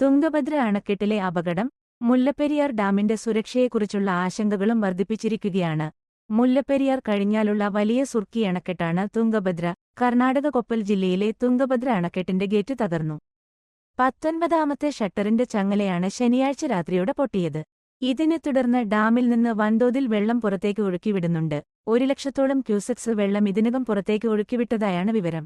തുംഗഭദ്ര അണക്കെട്ടിലെ അപകടം മുല്ലപ്പെരിയാർ ഡാമിന്റെ സുരക്ഷയെക്കുറിച്ചുള്ള ആശങ്കകളും വർദ്ധിപ്പിച്ചിരിക്കുകയാണ്. മുല്ലപ്പെരിയാർ കഴിഞ്ഞാലുള്ള വലിയ സുർക്കി അണക്കെട്ടാണ് തുംഗഭദ്ര. കർണാടക കൊപ്പൽ ജില്ലയിലെ തുംഗഭദ്ര അണക്കെട്ടിന്റെ ഗേറ്റ് തകർന്നു. പത്തൊൻപതാമത്തെ ഷട്ടറിന്റെ ചങ്ങലയാണ് ശനിയാഴ്ച രാത്രിയോടെ പൊട്ടിയത്. ഇതിനെ തുടർന്ന് ഡാമിൽ നിന്ന് വൻതോതിൽ വെള്ളം പുറത്തേക്ക് ഒഴുക്കിവിടുന്നുണ്ട് ഒരു ലക്ഷത്തോളം ക്യൂസെക്സ് വെള്ളം ഇതിനകം പുറത്തേക്ക് ഒഴുക്കിവിട്ടതായാണ് വിവരം.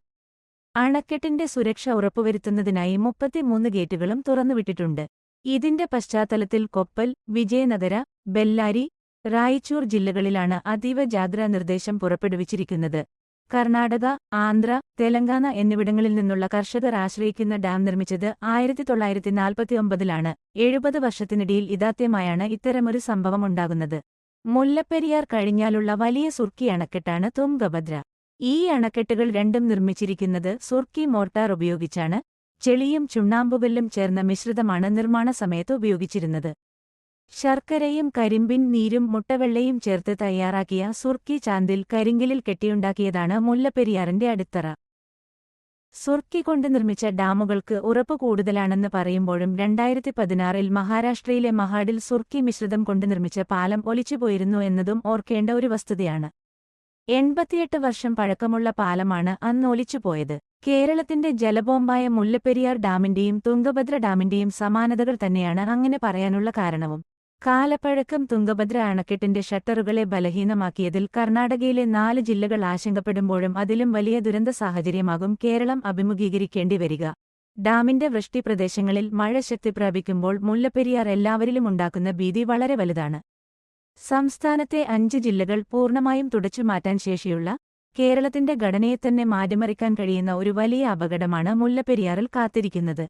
അണക്കെട്ടിന്റെ സുരക്ഷ ഉറപ്പുവരുത്തുന്നതിനായി മുപ്പത്തിമൂന്ന് ഗേറ്റുകളും തുറന്നുവിട്ടിട്ടുണ്ട്. ഇതിന്റെ പശ്ചാത്തലത്തിൽ കൊപ്പൽ വിജയനഗര ബെല്ലാരി റായിച്ചൂർ ജില്ലകളിലാണ് അതീവ ജാഗ്രതാ നിർദ്ദേശം പുറപ്പെടുവിച്ചിരിക്കുന്നത്. കർണാടക ആന്ധ്ര തെലങ്കാന എന്നിവിടങ്ങളിൽ നിന്നുള്ള കർഷകർ ആശ്രയിക്കുന്ന ഡാം നിർമ്മിച്ചത് ആയിരത്തി തൊള്ളായിരത്തി നാൽപ്പത്തിയൊമ്പതിലാണ് എഴുപത് വർഷത്തിനിടയിൽ ഇതാദ്യമായാണ് ഇത്തരമൊരു സംഭവമുണ്ടാകുന്നത് മുല്ലപ്പെരിയാർ കഴിഞ്ഞാലുള്ള വലിയ സുർക്കി അണക്കെട്ടാണ് തുംഗഭദ്ര. ഈ അണക്കെട്ടുകൾ രണ്ടും നിർമ്മിച്ചിരിക്കുന്നത് സുർക്കി മോർട്ടാർ ഉപയോഗിച്ചാണ്. ചെളിയും ചുണ്ണാമ്പുകല്ലും ചേർന്ന മിശ്രിതമാണ് നിർമ്മാണ സമയത്ത് ഉപയോഗിച്ചിരുന്നത്. ശർക്കരയും കരിമ്പിൻ നീരും മുട്ടവെള്ളയും ചേർത്ത് തയ്യാറാക്കിയ സുർക്കി ചാന്തിൽ കരിങ്കലിൽ കെട്ടിയുണ്ടാക്കിയതാണ് മുല്ലപ്പെരിയാറിന്റെ അടിത്തറ. സുർക്കി കൊണ്ട് നിർമ്മിച്ച ഡാമുകൾക്ക് ഉറപ്പ് കൂടുതലാണെന്ന് പറയുമ്പോഴും രണ്ടായിരത്തി പതിനാറിൽ മഹാരാഷ്ട്രയിലെ മഹാഡിൽ സുർക്കി മിശ്രിതം കൊണ്ട് നിർമ്മിച്ച പാലം ഒലിച്ചുപോയിരുന്നു എന്നതും ഓർക്കേണ്ട ഒരു വസ്തുതയാണ്. എൺപത്തിയെട്ട് വർഷം പഴക്കമുള്ള പാലമാണ് അന്ന് ഒലിച്ചുപോയത്. കേരളത്തിന്റെ ജലബോംബായ മുല്ലപ്പെരിയാർ ഡാമിന്റെയും തുങ്കഭദ്ര ഡാമിന്റെയും സമാനതകൾ തന്നെയാണ് അങ്ങനെ പറയാനുള്ള കാരണവും. കാലപ്പഴക്കം തുങ്കഭദ്ര അണക്കെട്ടിന്റെ ഷട്ടറുകളെ ബലഹീനമാക്കിയതിൽ കർണാടകയിലെ നാല് ജില്ലകൾ ആശങ്കപ്പെടുമ്പോഴും അതിലും വലിയ ദുരന്ത സാഹചര്യമാകും കേരളം അഭിമുഖീകരിക്കേണ്ടി വരിക. ഡാമിന്റെ വൃഷ്ടി പ്രദേശങ്ങളിൽ മഴ ശക്തി പ്രാപിക്കുമ്പോൾ മുല്ലപ്പെരിയാർ എല്ലാവരിലും ഉണ്ടാക്കുന്ന ഭീതി വളരെ വലുതാണ്. സംസ്ഥാനത്തെ അഞ്ച് ജില്ലകൾ പൂർണമായും തുടച്ചുമാറ്റാൻ ശേഷിയുള്ള കേരളത്തിന്റെ ഘടനയെ തന്നെ മാറ്റിമറിക്കാൻ കഴിയുന്ന ഒരു വലിയ അപകടമാണ് മുല്ലപ്പെരിയാറിൽ കാത്തിരിക്കുന്നത്.